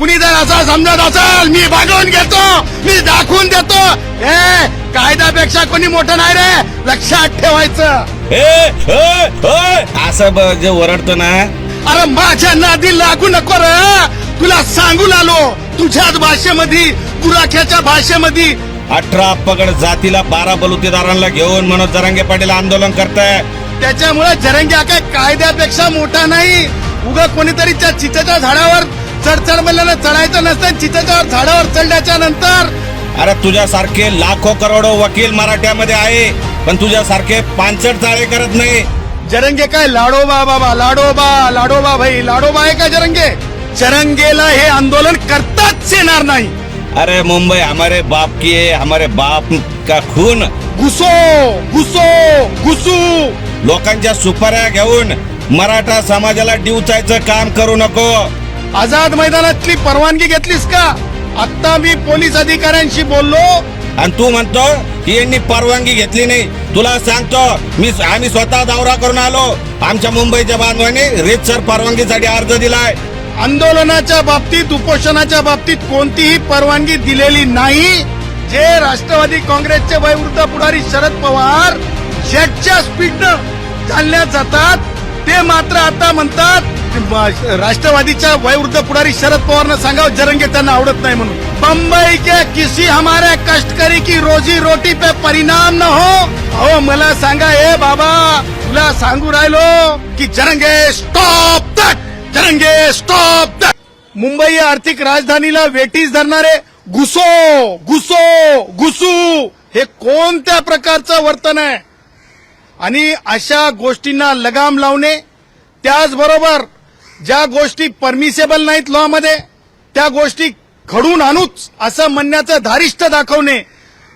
कुणी जर असं समजत असेल मी भागवून घेतो मी दाखवून देतो. ए कायद्यापेक्षा कोणी मोठं नाही रे. लक्षात ठेवायचं. असं जे ओरडतो ना. अरे माझ्या नादी लागू नको रे. तुला सांगून आलो तुझ्याच भाषेमध्ये गुराख्याच्या भाषेमध्ये. अठरा पगड जातीला बारा बलुतेदारांना घेऊन मनोज जरांगे पाटील आंदोलन करताय. त्याच्यामुळे जरंग्या काय कायद्यापेक्षा मोठा नाही. उगा कोणीतरी त्या चितेच्या झाडावर चढचढ म्हणल्यानं चढायचं नसतं चितेच्या झाडावर चढल्याच्या नंतर. अरे तुझ्यासारखे लाखो करोडो वकील मराठ्यामध्ये आहे पण तुझ्यासारखे पांचट चाळे करत नाही. जरंगे काय? लाडोबा बाबा लाडोबा लाडोबा भाई लाडोबा आहे का जरंगे? जरंगेला हे आंदोलन करताच येणार नाही. अरे मुंबई हमारे बाप की है हमारे बाप का खून. घुसो घुसो घुसू. लोकांच्या सुपाऱ्या घेऊन मराठा समाजाला डिवचायचं काम करू नको. आझाद मैदानातली परवानगी घेतलीस का? आता मी पोलीस अधिकाऱ्यांशी बोललो. आणि तू म्हणतो की यांनी परवानगी घेतली नाही. तुला सांगतो मी आम्ही स्वतः दौरा करून आलो. आमच्या मुंबईच्या बांधवांनी रेतसर परवानगीसाठी अर्ज दिलाय. आंदोलनाच्या बाबतीत उपोषणाच्या बाबतीत कोणतीही परवानगी दिलेली नाही. जे राष्ट्रवादी काँग्रेसचे वयवृद्ध पुढारी शरद पवार जेटच्या स्पीडनं चालण्यात जातात ते मात्र आता म्हणतात राष्ट्रवादीच्या वयवृद्ध पुढारी शरद पवारनं सांगावं जरंगे त्यांना आवडत नाही म्हणून. बंबई के किसी हमारे कष्टकरी की रोजी रोटी पे परिणाम न हो. अहो मला सांगा ए बाबा तुला सांगू राहिलो की Jarange stop that Jarange stop that Mumbai या आर्थिक राजधानीला वेटीस धरणारे घुसो घुसो घुसू. हे कोणत्या प्रकारचं वर्तन आहे? आणि अशा गोष्टींना लगाम लावणे त्याचबरोबर ज्या गोष्टी परमिसेबल नाहीत लॉमध्ये त्या गोष्टी घडून आणूच असं म्हणण्याचं धारिष्ट दाखवणे.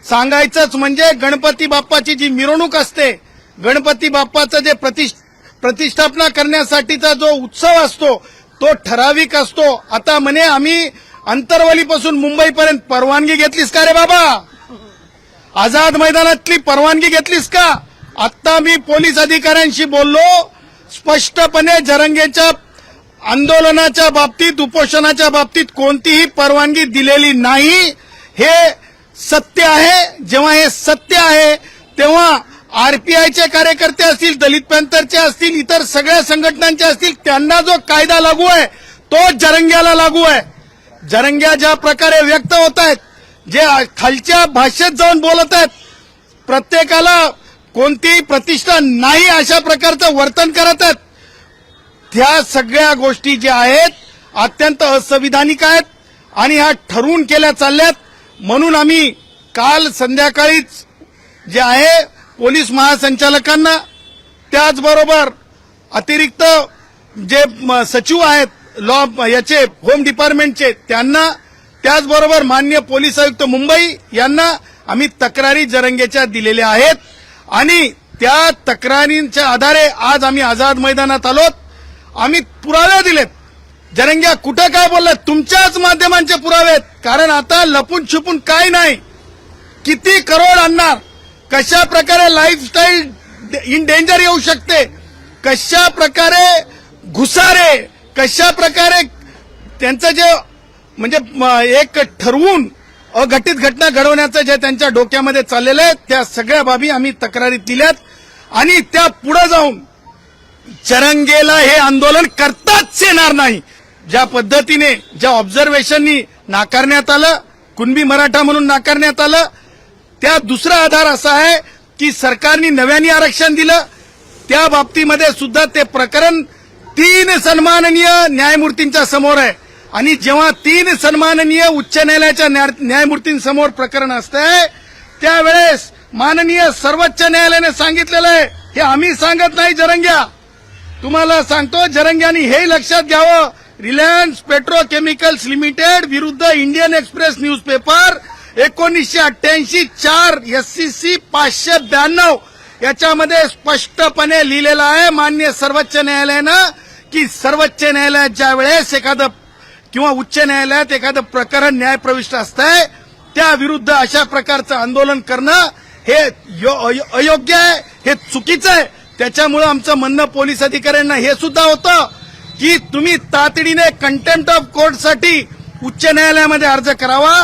सांगायचंच म्हणजे गणपती बाप्पाची जी मिरवणूक असते गणपती बाप्पाचं जे प्रतिष्ठ प्रतिष्ठापना करण्यासाठीचा जो उत्सव असतो तो ठराविक असतो. आता म्हणे आम्ही अंतरवलीपासून मुंबईपर्यंत परवानगी घेतलीस का रे बाबा? आझाद मैदानातली परवानगी घेतलीस का? आत्ता मी पोलीस अधिकाऱ्यांशी बोललो स्पष्टपणे जरंगेच्या आंदोलनाच्या बाबतीत उपोषणाच्या बाबतीत कोणतीही परवानगी दिलेली नाही. हे सत्य आहे. जेव्हा हे सत्य आहे तेव्हा आरपीआयचे कार्यकर्ते असतील दलित पॅंथरचे असतील इतर सगळ्या संघटनांचे असतील त्यांना जो कायदा लागू आहे तो जरंग्याला लागू आहे. जरंग्या ज्या प्रकारे व्यक्त होत आहेत जे खालच्या भाषेत जाऊन बोलत आहेत प्रत्येकाला कोणतीही प्रतिष्ठा नाही अशा प्रकारचं वर्तन करत आहेत. त्या सगळ्या गोष्टी ज्या आहेत अत्यंत असंविधानिक आहेत आणि ह्या ठरवून केल्या चालल्यात. म्हणून आम्ही काल संध्याकाळीच जे आहे पोलीस महासंचालकांना त्याचबरोबर अतिरिक्त जे म, सचिव आहेत लॉ याचे होम डिपार्टमेंटचे त्यांना त्याचबरोबर मान्य पोलीस आयुक्त मुंबई यांना आम्ही तक्रारी जरंगेच्या दिलेल्या आहेत. आणि त्या तक्रारींच्या आधारे आज आम्ही आझाद मैदानात आलोत. आम्ही पुरावे दिलेत. जरंग्या कुठं काय बोललात? तुमच्याच माध्यमांचे पुरावे आहेत. कारण आता लपून छुपून काय नाही. किती करोड आणणार? कशा प्रकारे लाईफस्टाईल इन डेंजर येऊ शकते? कशा प्रकारे घुसारे? कशा प्रकारे त्यांचं जे म्हणजे एक ठरवून अघटित घटना घडवण्याचं जे त्यांच्या डोक्यामध्ये चाललेलं आहे त्या सगळ्या बाबी आम्ही तक्रारीत दिल्यात. आणि त्या पुढे जाऊन चरंगेला हे आंदोलन करताच येणार नाही. ज्या पद्धतीने ज्या ऑब्झर्वेशननी नाकारण्यात आलं कुणबी मराठा म्हणून नाकारण्यात आलं त्या दुसरा आधार असा आहे की सरकारने नव्याने आरक्षण दिलं. त्या बाबतीमध्ये सुद्धा ते प्रकरण तीन सन्माननीय न्यायमूर्तींच्या समोर आहे. आणि जेव्हा तीन सन्माननीय उच्च न्यायालयाच्या न्यायमूर्तींसमोर प्रकरण असतंय त्यावेळेस माननीय सर्वोच्च न्यायालयाने सांगितलेलं आहे. हे आम्ही सांगत नाही जरंग्या. तुम्हाला सांगतो जरंग्यानी हे लक्षात घ्यावं. रिलायन्स पेट्रोकेमिकल्स लिमिटेड विरुद्ध इंडियन एक्सप्रेस न्यूजपेपर एकोणीसशे अठ्ठ्याऐंशी चार एससीसी पाचशे ब्याण्णव. याच्यामध्ये स्पष्टपणे लिहिलेलं आहे मान्य सर्वोच्च न्यायालयानं की सर्वोच्च न्यायालयात ज्या वेळेस एखादं किंवा उच्च न्यायालयात एखादं प्रकरण न्यायप्रविष्ट असतंय त्या विरुद्ध अशा प्रकारचं आंदोलन करणं हे यो- अयो- अयोग्य आहे हे चुकीचं आहे. त्याच्यामुळे आमचं म्हणणं पोलीस अधिकाऱ्यांना हे सुद्धा होतं की तुम्ही तातडीने कंटेम्प्ट ऑफ कोर्टसाठी उच्च न्यायालयामध्ये अर्ज करावा.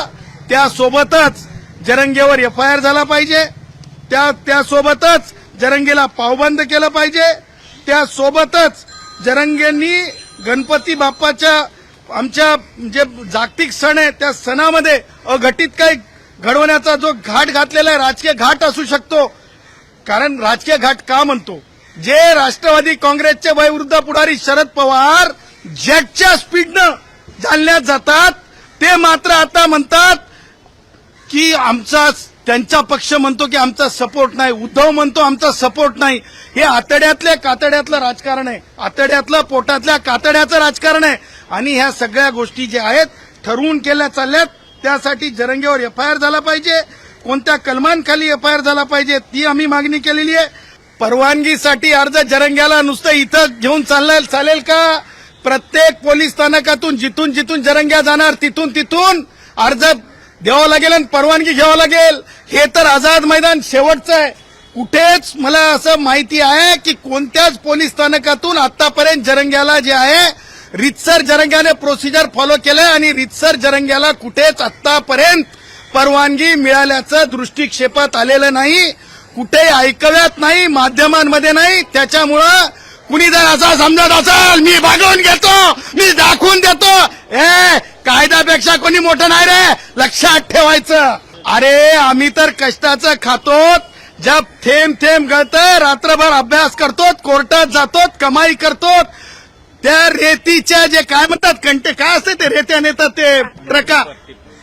त्यासोबतच जरंगेवर एफ आय आर झाला पाहिजे. त्या त्यासोबतच जरंगेला पावबंद केलं पाहिजे. त्यासोबतच जरंगेंनी गणपती बाप्पाच्या आमच्या जे जागतिक सण आहे त्या सणामध्ये अघटित काही घडवण्याचा जो घाट घातलेला आहे राजकीय घाट असू शकतो. कारण राजकीय घाट का म्हणतो? जे राष्ट्रवादी काँग्रेसचे वयवृद्ध पुढारी शरद पवार जॅकच्या स्पीडनं जालण्यात जातात ते मात्र आता म्हणतात की आमचा त्यांचा पक्ष म्हणतो की आमचा सपोर्ट नाही उद्धव म्हणतो आमचा सपोर्ट नाही. हे आतड्यातल्या कातड्यातलं राजकारण आहे. आतड्यातलं पोटातल्या कातड्याचं राजकारण आहे. आणि ह्या सगळ्या गोष्टी ज्या आहेत ठरवून केल्या चालल्यात त्यासाठी जरंगेवर एफ आय आर झाला पाहिजे. कोणत्या कलमांखाली एफआयआर झाला पाहिजे ती आम्ही मागणी केलेली आहे. परवानगीसाठी अर्ज जरंग्याला नुसतं इथं घेऊन चाललं चालेल का? प्रत्येक पोलीस स्थानकातून जिथून जिथून जरंग्या जाणार तिथून तिथून अर्ज द्यावा लागेल आणि परवानगी घ्यावं लागेल. हे तर आझाद मैदान शेवटचं आहे. कुठेच मला असं माहिती आहे की कोणत्याच पोलीस स्थानकातून आतापर्यंत जरंग्याला जे आहे रितसर जरंग्याने प्रोसिजर फॉलो केलंय आणि रितसर जरंग्याला कुठेच आतापर्यंत परवानगी मिळाल्याचं दृष्टिक्षेपात आलेलं नाही कुठेही ऐकव्यात नाही माध्यमांमध्ये नाही. त्याच्यामुळं कुणी जर असा समजत असाल मी भागवून घेतो मी दाखवून देतो. ए कायद्यापेक्षा कोणी मोठं नाही रे. लक्षात ठेवायचं. अरे आम्ही तर कष्टाचं खातो जब थेंब थेंब गळत रात्रभर अभ्यास करतो कोर्टात जातो कमाई करतो त्या रेतीच्या जे काय म्हणतात कंटे काय असते ते? रेत्या नेतात ते ट्रका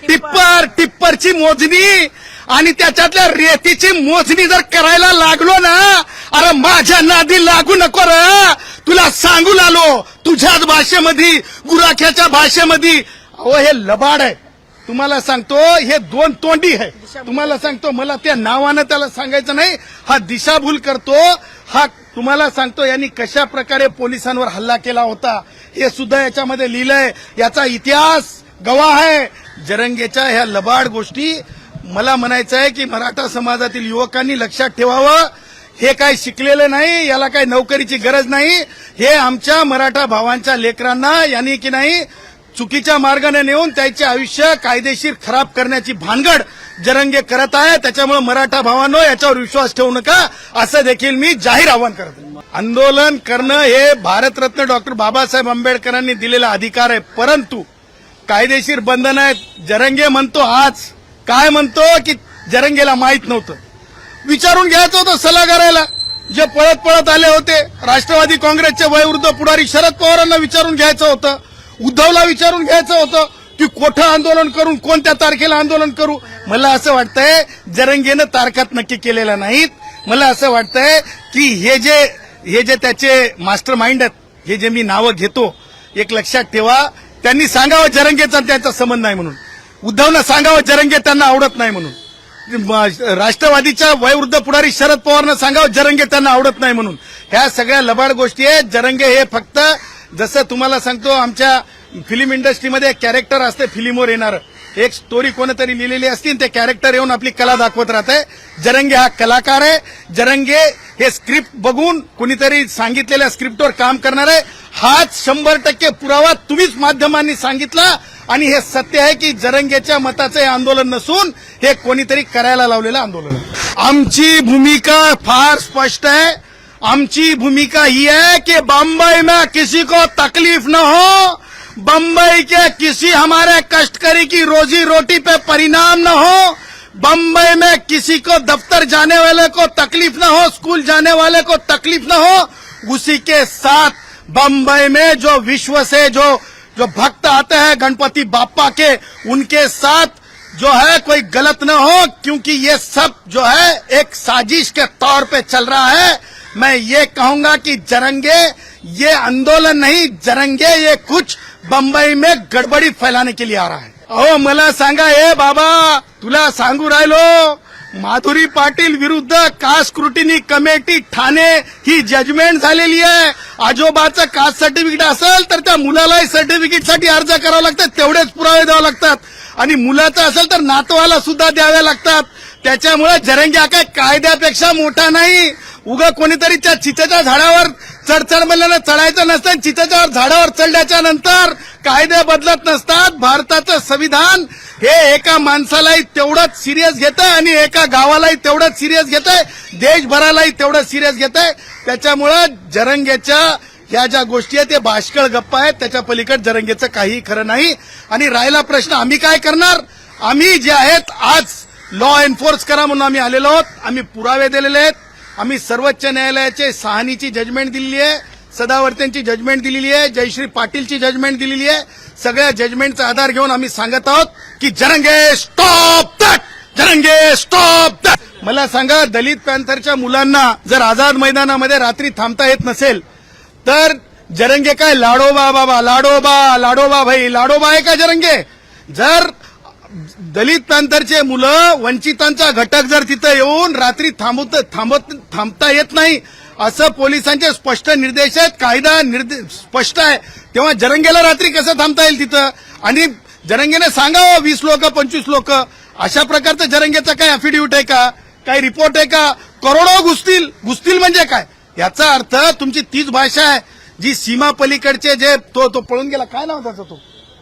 टिप्पर टिप्परची मोजणी. आणि त्याच्यातल्या रेतीची मोजणी जर करायला लागलो ना अरे माझ्या नादी लागू नको र. तुला सांगू लागलो तुझ्याच भाषेमध्ये गुराख्याच्या भाषेमध्ये. अहो हे लबाड आहे. तुम्हाला सांगतो हे दोन तोंडी आहे. तुम्हाला सांगतो मला त्या नावानं त्याला सांगायचं नाही. हा दिशाभूल करतो. हा तुम्हाला सांगतो यांनी कशा प्रकारे पोलिसांवर हल्ला केला होता हे सुद्धा याच्यामध्ये लिहिलंय. याचा इतिहास गवाह आहे. जरंगेच्या ह्या लबाड गोष्टी मला म्हणायचं आहे की मराठा समाजातील युवकांनी लक्षात ठेवावं. हे काय शिकलेलं नाही याला काय नोकरीची गरज नाही हे आमच्या मराठा भावांच्या लेकरांना यांनी की नाही चुकीच्या मार्गाने नेऊन त्याचे आयुष्य कायदेशीर खराब करण्याची भानगड जरंगे करत आहे. त्याच्यामुळे मराठा भावांनो याच्यावर विश्वास ठेवू नका. असं देखील मी जाहीर आवाहन करतो आंदोलन करणं हे भारतरत्न डॉक्टर बाबासाहेब आंबेडकरांनी दिलेला अधिकार आहे परंतु कायदेशीर बंधन आहेत. जरंगे म्हणतो आज काय म्हणतो की जरंगेला माहीत नव्हतं. विचारून घ्यायचं होतं सल्लागारायला जे पळत पळत आले होते राष्ट्रवादी काँग्रेसचे वयोवृद्ध पुढारी शरद पवारांना विचारून घ्यायचं होतं. उद्धवला विचारून घ्यायचं होतं की कोठं आंदोलन करून कोणत्या तारखेला आंदोलन करू. मला असं वाटतंय जरंगेनं तारखात नक्की केलेल्या नाहीत. मला असं वाटतंय की हे जे हे जे त्याचे मास्टर माइंड आहेत हे जे मी नावं घेतो एक लक्षात ठेवा. त्यांनी सांगावं जरंगेचा त्यांचा संबंध नाही म्हणून. उद्धवनं सांगावं जरंगे त्यांना आवडत नाही म्हणून. राष्ट्रवादीच्या वयवृद्ध पुढारी शरद पवारनं सांगावं जरंगे त्यांना आवडत नाही म्हणून. ह्या सगळ्या लबाड गोष्टी आहेत. जरंगे हे फक्त जसं तुम्हाला सांगतो आमच्या फिल्म इंडस्ट्रीमध्ये कॅरेक्टर असते फिल्मवर येणार. एक स्टोरी कोणतरी लिहिलेली असती ते कॅरेक्टर येऊन आपली कला दाखवत राहते. जरंगे हा कलाकार आहे. जरंगे हे स्क्रिप्ट बघून कुणीतरी सांगितलेल्या स्क्रिप्टवर काम करणार आहे. हाच शंभर टक्के पुरावा तुम्हीच माध्यमांनी सांगितला. आणि हे सत्य आहे की जरंगेच्या मताचं हे आंदोलन नसून हे कोणीतरी करायला लावलेलं आंदोलन आहे. आमची भूमिका फार स्पष्ट आहे. आमची भूमिका ही आहे की बम्बई में किसी को तकलीफ न हो. बम्बई के किसी हमारे कष्टकरी की रोजी रोटी पे परिणाम न हो बम्बई में किसी को दफ्तर जाने वाले को तकलीफ़ न हो, स्कूल जाने वाले को तकलीफ़ न हो, उसी के साथ बम्बई में जो विश्व से जो जो भक्त आते हैं गणपति बापा के, उनके साथ जो है कोई गलत न हो, क्योंकि ये सब जो है एक साजिश के तौर पे चल रहा है। मैं ये कहूंगा कि जरंगे ये आंदोलन नहीं जरंगे ये कुछ बंबई में गड़बड़ी फैलाने के लिए आ रहा है। अहो मला सांगा ए बाबा तुला सांगू राहिलो माधुरी पाटील विरुद्ध कास्ट स्क्रुटिनी कमिटी ठाणे ही जजमेंट झालेली आहे? आजोबाचं कास्ट सर्टिफिकेट असेल तर त्या मुलालाही सर्टिफिकेटसाठी अर्ज करावा लागतात तेवढेच पुरावे द्यावे लागतात. आणि मुलाचं असेल तर नातवाला सुद्धा द्यावे लागतात. त्याच्यामुळे जरंग्या काय कायद्यापेक्षा मोठा नाही. उगा कोणीतरी त्या चितेच्या झाडावर चढचढ म्हणल्यानं चढायचं नसतं चितेच्या झाडावर चढल्याच्या नंतर कायदे बदलत नसतात. भारताचं संविधान हे एका माणसालाही तेवढंच सिरियस घेत आणि एका गावालाही तेवढंच सिरियस घेत देशभरालाही तेवढं सिरियस घेत त्याच्यामुळं जरंगेच्या ह्या ज्या गोष्टी आहेत ते बाष्कळ गप्पा आहेत. त्याच्या पलीकडे जरंगेचं काही खरं नाही. आणि राहिला प्रश्न आम्ही काय करणार? आम्ही जे आहेत आज लॉ एन्फोर्स करा म्हणून आम्ही आलेलो आहोत. आम्ही पुरावे दिलेले आहेत. आम्ही सर्वोच्च न्यायालयाचे सहानीची जजमेंट दिलेली आहे. सदावर्त्यांची जजमेंट दिलेली आहे. जयश्री पाटीलची जजमेंट दिलेली आहे. सगळ्या जजमेंटचा आधार घेऊन आम्ही सांगत आहोत की Jarange stop that Jarange stop that मला सांगा दलित पॅन्थरच्या मुलांना जर आझाद मैदानामध्ये रात्री थांबता येत नसेल तर जरंगे काय? लाडोबा बाबा लाडोबा लाडोबा भाई लाडोबा आहे का जरंगे? जर दलित मुलं वंचितांचा घटक जर तिथं येऊन रात्री थांबत थांबत थांबता येत नाही असं पोलिसांचे स्पष्ट निर्देश आहेत कायदा स्पष्ट आहे. तेव्हा जरंगेला रात्री कसं थांबता येईल तिथं? आणि जरंगेने सांगावं वीस लोक पंचवीस लोक. अशा प्रकारचं जरंगेचा काय अफिडेव्हिट आहे का? काही रिपोर्ट आहे का? करोडो घुसतील. घुसतील म्हणजे काय? याचा अर्थ तुमची तीच भाषा आहे जी सीमा पलीकडचे जे तो तो पळून गेला. काय नाव त्याचा तो?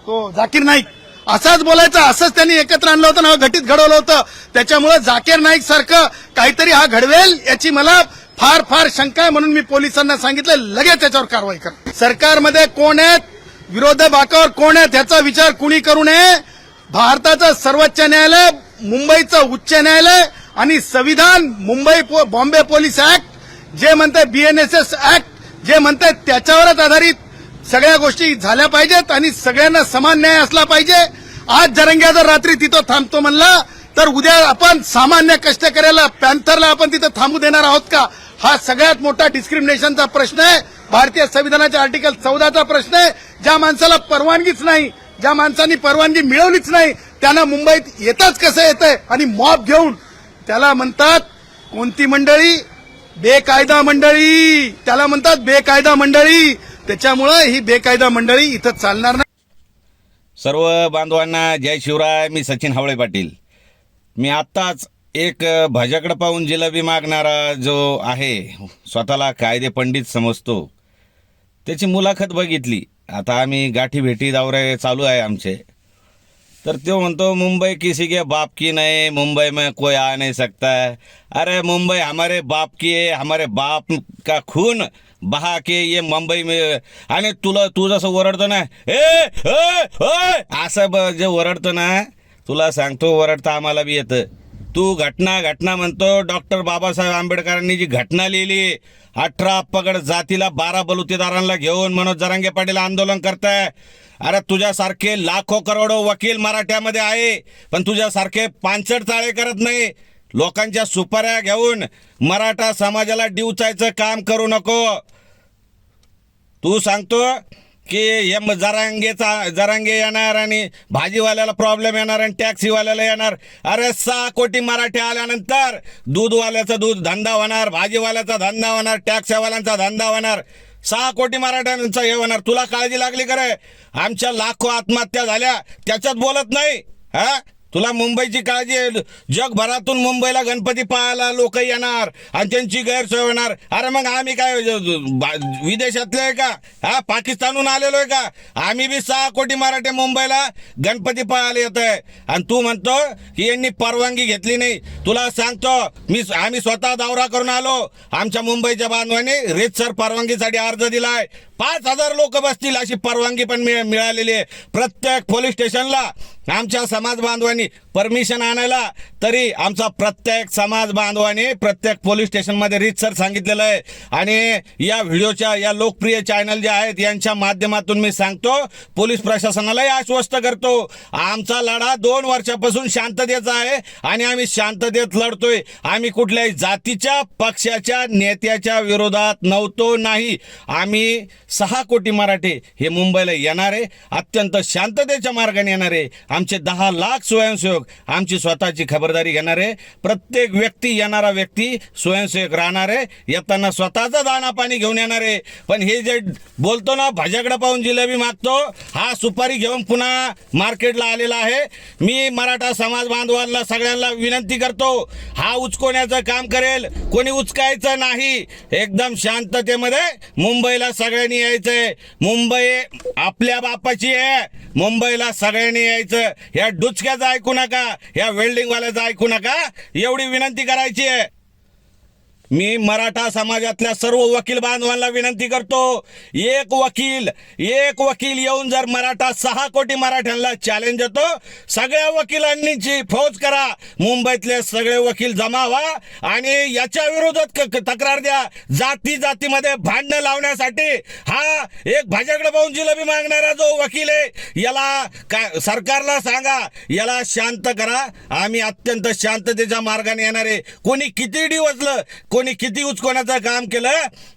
तो जाकीर नाईक. असाच बोलायचं असंच त्यांनी एकत्र आणलं होतं ना घटित घडवलं होतं. त्याच्यामुळे जाकेर नाईक सारखं काहीतरी हा घडवेल याची मला फार फार शंका आहे म्हणून मी पोलिसांना सांगितलं. लगेच त्याच्यावर कारवाई करा. सरकारमध्ये कोण आहेत? विरोधी बाकावर कोण आहेत? याचा विचार कुणी करू नये? भारताचं सर्वोच्च न्यायालय मुंबईचं उच्च न्यायालय आणि संविधान मुंबई पो- बॉम्बे पोलीस ऍक्ट जे म्हणते बीएनएसएस ऍक्ट जे म्हणते त्याच्यावरच आधारित सगळ्या गोष्टी झाल्या पाहिजेत आणि सगळ्यांना समान न्याय असला पाहिजे. आज जरंग्या जर रात्री तिथं थांबतो म्हणला तर उद्या आपण सामान्य कष्टकऱ्याला पॅन्थरला आपण तिथं थांबू देणार आहोत का? हा सगळ्यात मोठा डिस्क्रिमिनेशनचा प्रश्न आहे. भारतीय संविधानाच्या आर्टिकल चौदाचा प्रश्न आहे. ज्या माणसाला परवानगीच नाही ज्या माणसांनी परवानगी मिळवलीच नाही त्यांना मुंबईत येताच कसं येतंय? आणि मॉब घेऊन त्याला म्हणतात कोणती मंडळी? बेकायदा मंडळी. त्याला म्हणतात बेकायदा मंडळी. त्याच्यामुळं ही बेकायदा मंडळी इथं चालणार नाही. सर्व बांधवांना जय शिवराय मी सचिन हावळे पाटील. मी आत्ताच एक अ, भाज्याकडे पाहून जिलबी मागणारा जो आहे स्वतःला कायदे पंडित समजतो. त्याची मुलाखत बघितली. आता आम्ही गाठी भेटी दौरे चालू आहे आमचे. तर तो म्हणतो मुंबई किसी के बाप की नहीं मुंबई में कोई आ नहीं सकता है। अरे मुंबई हमारे बाप की है हमारे बाप का खून बहा के ये मुंबई में आणि तुला तू जसं ओरडतो ना? ए असं ब- जे ओरडतो ना तुला सांगतो ओरडता आम्हाला बी येतं. तू घटना घटना म्हणतो. डॉक्टर बाबासाहेब आंबेडकरांनी जी घटना लिहिली अठरा पगड जातीला बारा बलुतेदारांना घेऊन मनोज जरांगे पाटील आंदोलन करताय. अरे तुझ्यासारखे लाखो करोडो वकील मराठ्यामध्ये आहे पण तुझ्यासारखे पांचट चाळे करत नाही. लोकांच्या सुपाऱ्या घेऊन मराठा समाजाला डिवचायचं काम करू नको. तू सांगतो की एम जरांगेचा जरांगे येणार आणि भाजीवाल्याला प्रॉब्लेम येणार आणि टॅक्सीवाल्याला येणार. अरे सहा कोटी मराठी आल्यानंतर दूधवाल्याचा दूध धंदा होणार भाजीवाल्याचा धंदा होणार टॅक्सीवाल्यांचा धंदा होणार. सहा कोटी मराठ्यांचा हे होणार. तुला काळजी लागली करे आमच्या लाखो आत्महत्या झाल्या. त्याच्यात बोलत नाही. हा? तुला मुंबईची काळजी आहे. जगभरातून मुंबईला गणपती पाहायला लोक येणार आणि त्यांची गैरसोय होणार. अरे मग आम्ही काय विदेशातले आहे का? हा पाकिस्तानहून आलेलो आहे का? आम्ही बी सहा कोटी मराठे मुंबईला गणपती पाहायला येत आहे. आणि तू म्हणतो की यांनी परवानगी घेतली नाही. तुला सांगतो मी आम्ही स्वतः दौरा करून आलो. आमच्या मुंबईच्या बांधवांनी रेतसर परवानगीसाठी अर्ज दिलाय. पाच हजार लोक बसतील अशी परवानगी पण मिळालेली आहे. प्रत्येक पोलीस स्टेशनला आमच्या समाज बांधवांनी परमिशन आणायला तरी आमचा प्रत्येक समाज बांधवांनी प्रत्येक पोलीस स्टेशनमध्ये रीतसर सांगितलेलं आहे. आणि या व्हिडिओच्या या लोकप्रिय चॅनल जे आहेत यांच्या माध्यमातून मी सांगतो पोलीस प्रशासनालाही आश्वस्त करतो. आमचा लढा दोन वर्षापासून शांततेचा आहे आणि आम्ही शांततेत लढतोय. आम्ही कुठल्याही जातीच्या पक्षाच्या नेत्याच्या विरोधात नव्हतो नाही. आम्ही सहा कोटी मराठे हे मुंबईला येणारे अत्यंत शांततेच्या मार्गाने येणारे आमचे दहा लाख स्वयंसेवक आमची स्वतःची खबरदारी घेणार आहे. प्रत्येक व्यक्ती येणारा व्यक्ती स्वयंसेवक राहणार आहे. येताना स्वतःचा दाना पाणी घेऊन येणार आहे. पण हे जे बोलतो ना भजाकडे पाहून जिलेबी मागतो हा सुपारी घेऊन पुन्हा मार्केटला आलेला आहे. मी मराठा समाज बांधवांना सगळ्यांना विनंती करतो हा उचकवण्याचं काम करेल. कोणी उचकायचं नाही. एकदम शांततेमध्ये मुंबईला सगळ्यांनी यायचंय. मुंबई आपल्या बापाची आहे. मुंबईला सगळ्यांनी यायचं. या डुचक्याचं ऐकू नका. या वेल्डिंगवाल्याचं ऐकू नका. एवढी विनंती करायची आहे. मी मराठा समाजातल्या सर्व वकील बांधवांना विनंती करतो एक वकील एक वकील येऊन जर मराठा सहा कोटी मराठ्यांना चॅलेंज देतो सगळ्या वकिलांनीची फौज करा मुंबईतले सगळे वकील जमा व्हा आणि याच्या विरोधात तक्रार द्या. जाती जातीमध्ये भांडणं लावण्यासाठी हा एक भाज्याकडे पाहून जिलेबी मागणारा जो वकील आहे याला काय सरकारला सांगा याला शांत करा. आम्ही अत्यंत शांततेच्या मार्गाने येणार आहे. कोणी किती डिवचलं कोणी किती उचकोण्याचं काम केलं?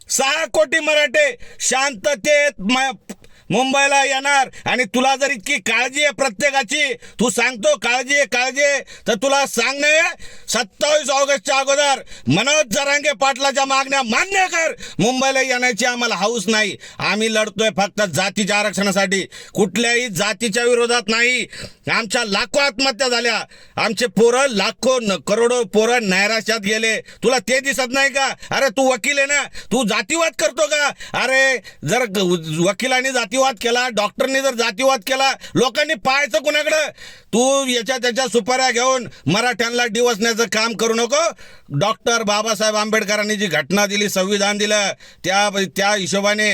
सहा कोटी मराठे शांततेत म- मुंबईला येणार. आणि तुला जर इतकी काळजी आहे प्रत्येकाची तू सांगतो काळजी आहे काळजी आहे. तर तुला सांगणे सत्तावीस ऑगस्टच्या अगोदर मनोज जरांगे पाटलाच्या मागण्या मान्य कर. मुंबईला येण्याची आम्हाला हाऊस नाही. आम्ही लढतोय फक्त जातीच्या आरक्षणासाठी. कुठल्याही जातीच्या विरोधात नाही. आमच्या लाखो आत्महत्या झाल्या. आमचे पोरं लाखो करोडो पोरं नैराश्यात गेले. तुला ते दिसत नाही का? अरे तू वकील आहे ना? तू जातीवाद करतो का? अरे जर ग- जाती जातीवाद केला डॉक्टरनी जर जातीवाद केला लोकांनी पाहायचं कुणाकडं? तू याच्या त्याच्या सुपाऱ्या घेऊन मराठ्यांना डिवसण्याचं काम करू नको. डॉक्टर बाबासाहेब आंबेडकरांनी जी घटना दिली संविधान दिलं त्या त्या हिशोबाने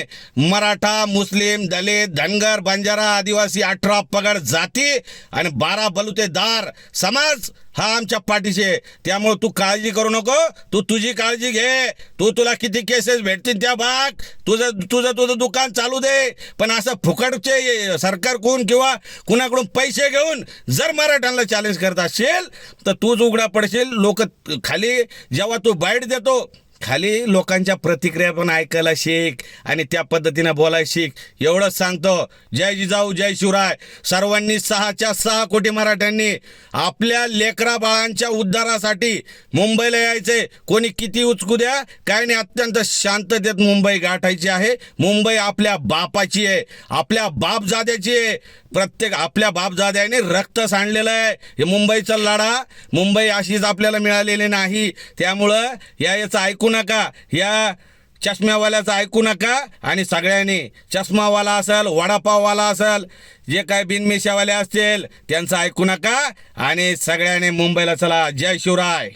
मराठा मुस्लिम दलित धनगर बंजारा आदिवासी अठरा पगड जाती आणि बारा बलुतेदार समाज हा आमच्या पाठीशी आहे. त्यामुळे तू काळजी करू नको. तू तुझी काळजी घे. तू तुला किती केसेस भेटतील त्या भाग तुझं तुझं तुझं दुकान चालू दे. पण असं फुकटचे सरकारकडून किंवा कुणाकडून पैसे घेऊन जर मराठ्यांना चॅलेंज करत असेल तर तूच उघडा पडशील. लोक खाली जेव्हा तू बाईट देतो खाली लोकांच्या प्रतिक्रिया पण ऐकायला शिक आणि त्या पद्धतीने बोलायला शिक. एवढंच सांगतो. जय जिजाऊ जय शिवराय. सर्वांनी सहाच्या सहा कोटी मराठ्यांनी आपल्या लेकरा बाळांच्या उद्धारासाठी मुंबईला यायचे. कोणी किती उचकू द्या? काय नाही अत्यंत शांततेत मुंबई गाठायची आहे. मुंबई आपल्या बापाची आहे. आपल्या बापजाद्याची आहे. प्रत्येक आपल्या बापजाद्याने रक्त सांडलेलं आहे. हे मुंबईचा लढा मुंबई अशीच आपल्याला मिळालेली नाही. त्यामुळं या याचं ऐकू नका या चष्म्यावाल्याचं ऐकू नका आणि सगळ्यांनी चष्मावाला असेल वडापाववाला असेल जे काय बिनमिशावाले असतील त्यांचं ऐकू नका आणि सगळ्यांनी मुंबईला चला. जय शिवराय.